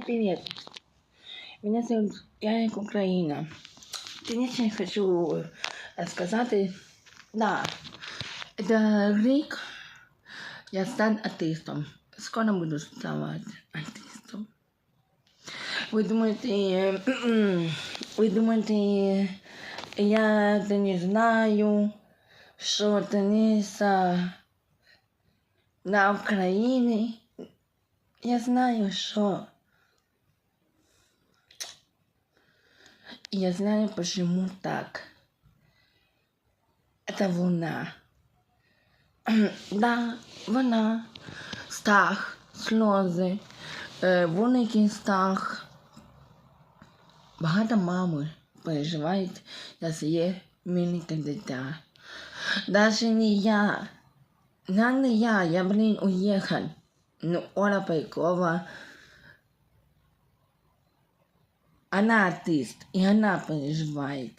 Привет. Меня зовут Яник Украина. Конечно, хочу сказати, да, это рік я стану артистом. Скоро буду ставати артистом. Ви думаєте, ви думаєте, я это не знаю, що Дениса на Україні. Я знаю, що я знаю, почему так. Это вона. да, вона. Страх, сльози, е, великий страх. Багато мами переживають за своє маленьке дитя. Даже не я. На не я, я, блин, уехал. Ну, Оля Пайкова, она артист, и она переживает.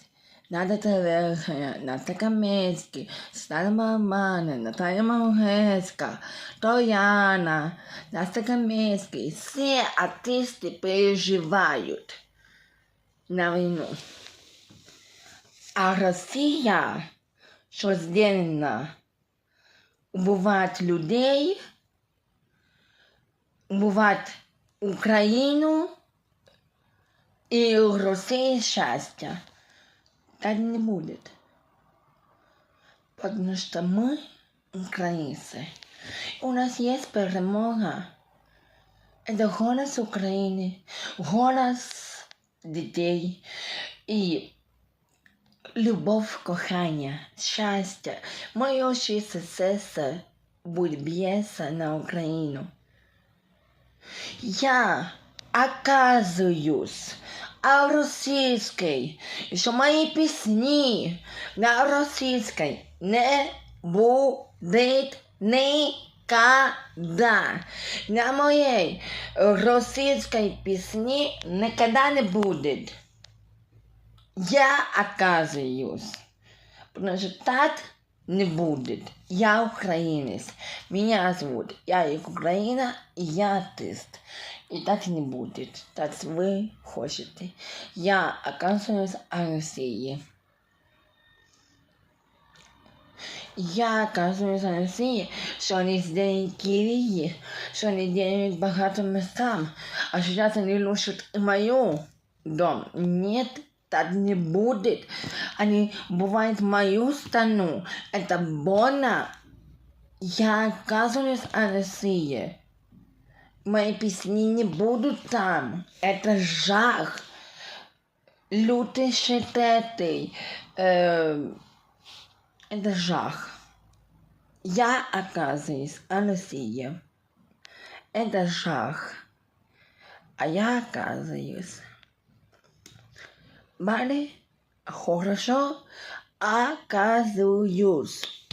Надя Терехия, Ната Камецький, Стара Мамана, Наталя Малгецька, Тояна, Настя Камецький. Все артисти переживають на війну. А Росія, що здільна убивати людей, убивати Україну, и у России счастья. Так не будет. Потому что мы украинцы. У нас есть перемога. Это голос Украины, голос детей и любовь, кохання, щастя. Моє очисте серце буде б'ється на Україну. Я оказуюсь а російській, що мої пісні на російській не буде никогда. На моей російській пісні никогда не будет. Я оказываюсь, потому что так не будет. Я украинец. Меня зовут я Украина, и я артист. И так не будет. Так вы хотите. Я оказываюсь в России. Я оказываюсь в России, что они сделали Киеве, что они делают багато местам, а сейчас они рушат мою дом. Нет, так не будет. Они бывают мою страну. Это больно. Я оказываюсь в России. Мои песни не будут там. Это жах. Лютый шететый. Э, это жах. Я оказываюсь в России. Это жах. А я оказываюсь. ¿Vale? Jorge A. Kazuyus.